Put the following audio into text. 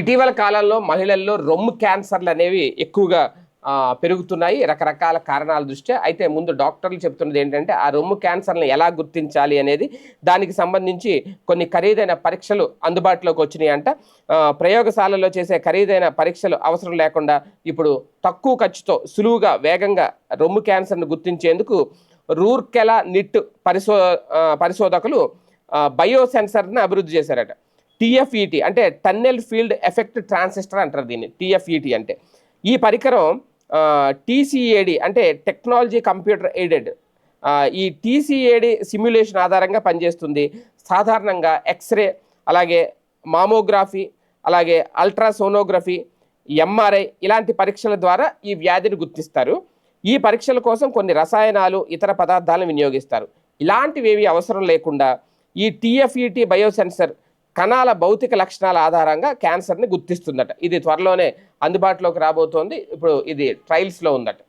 ఇటీవల కాలంలో మహిళల్లో రొమ్ము క్యాన్సర్లు అనేవి ఎక్కువగా పెరుగుతున్నాయి రకరకాల కారణాల దృష్ట్యా. అయితే ముందు డాక్టర్లు చెప్తున్నది ఏంటంటే ఆ రొమ్ము క్యాన్సర్ని ఎలా గుర్తించాలి అనేది దానికి సంబంధించి కొన్ని ఖరీదైన పరీక్షలు అందుబాటులోకి వచ్చినాయి అంట ప్రయోగశాలలో చేసే ఖరీదైన పరీక్షలు అవసరం లేకుండా ఇప్పుడు తక్కువ ఖర్చుతో సులువుగా వేగంగా రొమ్ము క్యాన్సర్ను గుర్తించేందుకు రూర్కెలా నిట్ పరిశో పరిశోధకులు బయోసెన్సర్ని అభివృద్ధి చేశారట. టిఎఫ్ఈటి అంటే టన్నెల్ ఫీల్డ్ ఎఫెక్ట్ ట్రాన్సిస్టర్ అంటారు దీన్ని టిఎఫ్ఈటి అంటే. ఈ పరికరం టీసీఏడి అంటే టెక్నాలజీ కంప్యూటర్ ఎయిడెడ్. ఈ టీసీఏడి సిమ్యులేషన్ ఆధారంగా పనిచేస్తుంది. సాధారణంగా ఎక్స్రే అలాగే మామోగ్రఫీ అలాగే అల్ట్రాసోనోగ్రఫీ ఎంఆర్ఐ ఇలాంటి పరీక్షల ద్వారా ఈ వ్యాధిని గుర్తిస్తారు. ఈ పరీక్షల కోసం కొన్ని రసాయనాలు ఇతర పదార్థాలను వినియోగిస్తారు. ఇలాంటివేవి అవసరం లేకుండా ఈ టీఎఫ్ఈటి బయోసెన్సర్ కణాల భౌతిక లక్షణాల ఆధారంగా క్యాన్సర్ని గుర్తిస్తుందట. ఇది త్వరలోనే అందుబాటులోకి రాబోతోంది. ఇప్పుడు ఇది ట్రయల్స్లో ఉందట.